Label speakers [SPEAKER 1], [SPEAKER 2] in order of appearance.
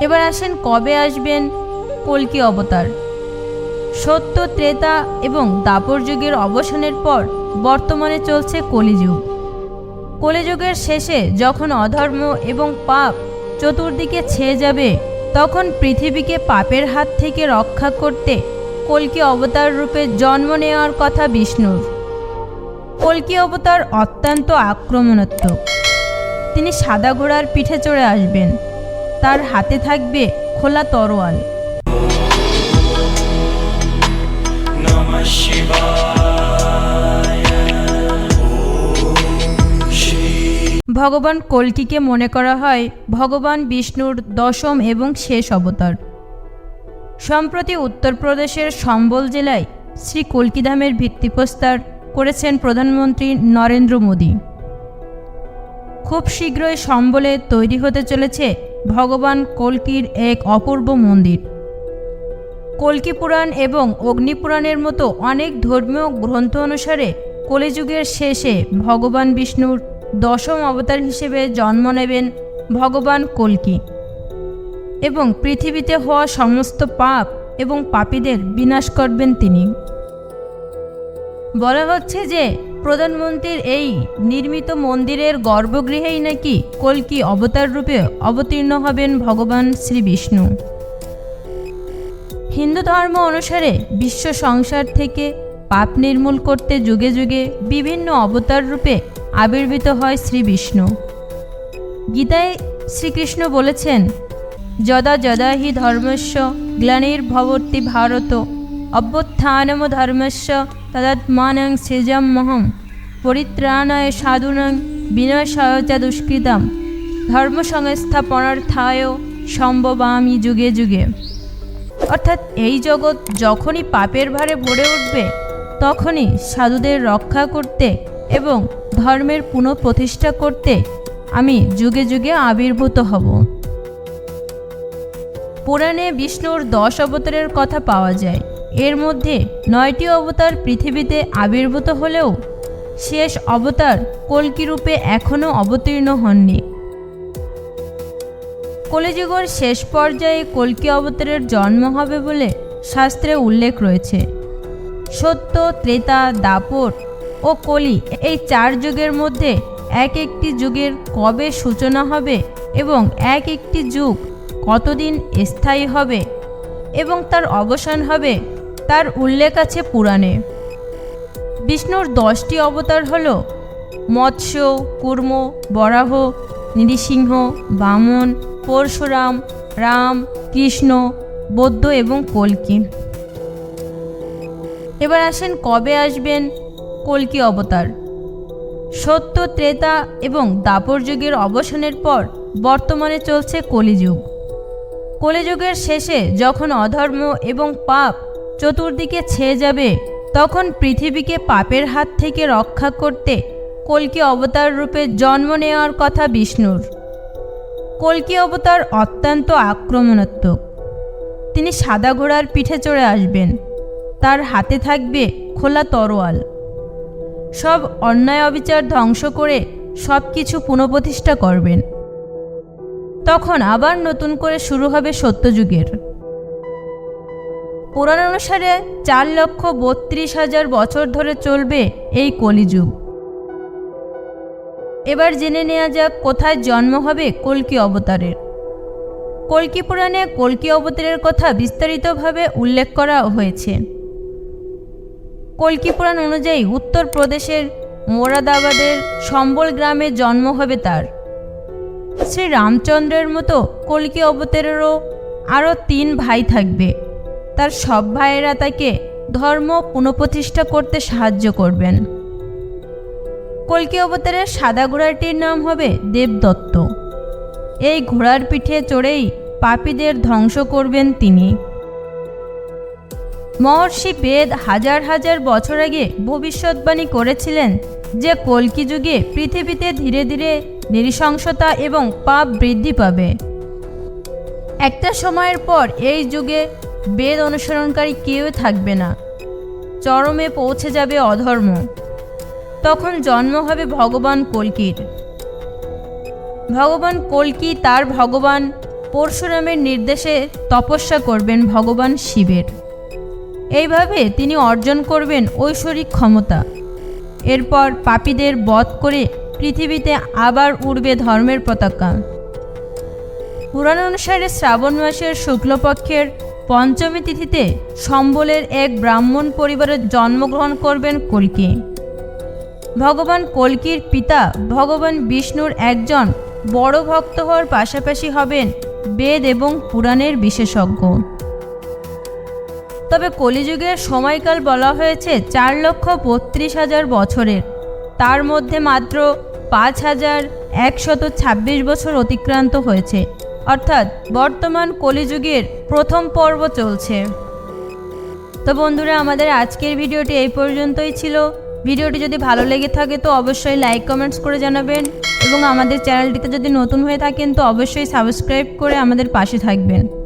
[SPEAKER 1] এবার আসেন কবে আসবেন? কল্কি অবতার। সত্য, ত্রেতা এবং দাপর যুগের অবসানের পর বর্তমানে চলছে কলিযুগ। কলিযুগের শেষে যখন অধর্ম এবং পাপ চতুর্দিকে ছেয়ে যাবে, তখন পৃথিবীকে পাপের হাত থেকে রক্ষা করতে কল্কি অবতার রূপে জন্ম নেওয়ার কথা বিষ্ণুর। কল্কি অবতার অত্যন্ত আক্রমণাত্মক। তিনি সাদা ঘোড়ার পিঠে চড়ে আসবেন। তার হাতে থাকবে খোলা তরোয়াল। ভগবান কল্কিকে মনে করা হয় ভগবান বিষ্ণুর দশম এবং শেষ অবতার। সম্প্রতি উত্তরপ্রদেশের সম্বল জেলায় শ্রী কল্কিধামের ভিত্তিপ্রস্তর করেছেন প্রধানমন্ত্রী নরেন্দ্র মোদী। খুব শীঘ্রই সম্বলে তৈরি হতে চলেছে ভগবান কল্কির এক অপূর্ব মন্দির। কল্কি পুরাণ এবং অগ্নিপুরাণের মতো অনেক ধর্মীয় গ্রন্থ অনুসারে কলিযুগের শেষে ভগবান বিষ্ণুর দশম অবতার হিসেবে জন্ম নেবেন ভগবান কল্কি। এবং পৃথিবীতে হওয়া সমস্ত পাপ এবং পাপীদের বিনাশ করবেন তিনি। বলা হচ্ছে যে প্রধানমন্ত্রীর এই নির্মিত মন্দিরের গর্ভগৃহেই নাকি কল্কি অবতার রূপে অবতীর্ণ হবেন ভগবান শ্রী বিষ্ণু। হিন্দু ধর্ম অনুসারে বিশ্ব সংসার থেকে পাপ নির্মূল করতে যুগে যুগে বিভিন্ন অবতার রূপে আবির্ভূত হয় শ্রী বিষ্ণু। গীতায় শ্রীকৃষ্ণ বলেছেন, যদা যদা হি ধর্মস্য গ্লানির্ভবতি ভারত, অভ্যুত্থানম ধর্মস্য তদাত্মানং সৃজমহম পরিত্রাণায় সাধুনং বিনাশায় চ দুষ্কৃতম ধর্ম সংস্থাপনার্থায় সম্ভবামি যুগে যুগে। অর্থাৎ এই জগৎ যখনই পাপের ভারে ভরে উঠবে, তখনই সাধুদের রক্ষা করতে এবং ধর্মের পুনঃপ্রতিষ্ঠা করতে আমি যুগে যুগে আবির্ভূত হব। পুরাণে বিষ্ণুর দশ অবতারের কথা পাওয়া যায়। এর মধ্যে নয়টি অবতার পৃথিবীতে আবির্ভূত হলেও শেষ অবতার কল্কি রূপে এখনও অবতীর্ণ হননি। কলিযুগের শেষ পর্যায়ে কল্কি অবতারের জন্ম হবে বলে শাস্ত্রে উল্লেখ রয়েছে। সত্য, ত্রেতা, দাপর ও কলি এই চার যুগের মধ্যে এক একটি যুগের কবে সূচনা হবে এবং এক একটি যুগ কতদিন স্থায়ী হবে এবং তার অবসান হবে তার উল্লেখ আছে পুরাণে। বিষ্ণুর দশটি অবতার হল মৎস্য, কুর্ম, বরাহ, নৃসিংহ, বামন, পরশুরাম, রাম, কৃষ্ণ বৌদ্ধ এবং কলকি। এবার আসেন কবে আসবেন কল্কি অবতার? সত্য, ত্রেতা এবং দাপর যুগের অবসানের পর বর্তমানে চলছে কলিযুগ। কলিযুগের শেষে যখন অধর্ম এবং পাপ চতুর্দিকে ছেয়ে যাবে, তখন পৃথিবীকে পাপের হাত থেকে রক্ষা করতে কল্কি অবতার রূপে জন্ম নেওয়ার কথা বিষ্ণুর। কল্কি অবতার অত্যন্ত আক্রমণাত্মক। তিনি সাদা ঘোড়ার পিঠে চড়ে আসবেন, তার হাতে থাকবে খোলা তরোয়াল। সব অন্যায় অবিচার ধ্বংস করে সব কিছু পুনঃপ্রতিষ্ঠা করবেন। তখন আবার নতুন করে শুরু হবে সত্যযুগের। পুরাণ অনুসারে চার লক্ষ বত্রিশ হাজার বছর ধরে চলবে এই কলিযুগ। এবার জেনে নেওয়া যাক কোথায় জন্ম হবে কল্কি অবতারের। কল্কি পুরাণে কল্কি অবতারের কথা বিস্তারিতভাবে উল্লেখ করা হয়েছে। কল্কি পুরাণ অনুযায়ী উত্তরপ্রদেশের মোরাদাবাদের সম্বল গ্রামে জন্ম হবে তার। শ্রী রামচন্দ্রের মতো কল্কি অবতারেরও আরও তিন ভাই থাকবে। তার সব ভাইয়েরা তাকে ধর্ম পুনঃপ্রতিষ্ঠা করতে সাহায্য করবেন। কল্কি অবতারের সাদা ঘোড়াটির নাম হবে দেবদত্ত। এই ঘোড়ার পিঠে চড়েই পাপীদের ধ্বংস করবেন তিনি। মহর্ষি বেদ হাজার হাজার বছর আগে ভবিষ্যৎবাণী করেছিলেন যে কল্কি যুগে পৃথিবীতে ধীরে ধীরে নৃশংসতা এবং পাপ বৃদ্ধি পাবে। একটা সময়ের পর এই যুগে বেদ অনুসরণকারী কেউ থাকবে না। চরমে পৌঁছে যাবে অধর্ম। তখন জন্ম হবে ভগবান কল্কির। ভগবান কল্কি তার ভগবান পরশুরামের নির্দেশে তপস্যা করবেন ভগবান শিবের। এইভাবে তিনি অর্জন করবেন ঐশ্বরিক ক্ষমতা। এরপর পাপীদের বধ করে পৃথিবীতে আবার উড়বে ধর্মের পতাকা। পুরাণ অনুসারে শ্রাবণ মাসের শুক্লপক্ষের পঞ্চমী তিথিতে সম্বলের এক ব্রাহ্মণ পরিবারে জন্মগ্রহণ করবেন কল্কি। ভগবান কল্কির পিতা ভগবান বিষ্ণুর একজন বড় ভক্ত হওয়ার পাশাপাশি হবেন বেদ এবং পুরাণের বিশেষজ্ঞ। তবে কলিযুগের সময়কাল বলা হয়েছে চার লক্ষ বত্রিশ হাজার বছরের। তার মধ্যে মাত্র পাঁচ হাজার একশত ছাব্বিশ বছর অতিক্রান্ত হয়েছে। অর্থাৎ বর্তমান কলিযুগের প্রথম পর্ব চলছে। তো বন্ধুরা, আমাদের আজকের ভিডিওটি এই পর্যন্তই ছিল। ভিডিওটি যদি ভালো লেগে থাকে তো অবশ্যই লাইক, কমেন্টস করে জানাবেন এবং আমাদের চ্যানেলটিতে যদি নতুন হয়ে থাকেন তো অবশ্যই সাবস্ক্রাইব করে আমাদের পাশে থাকবেন।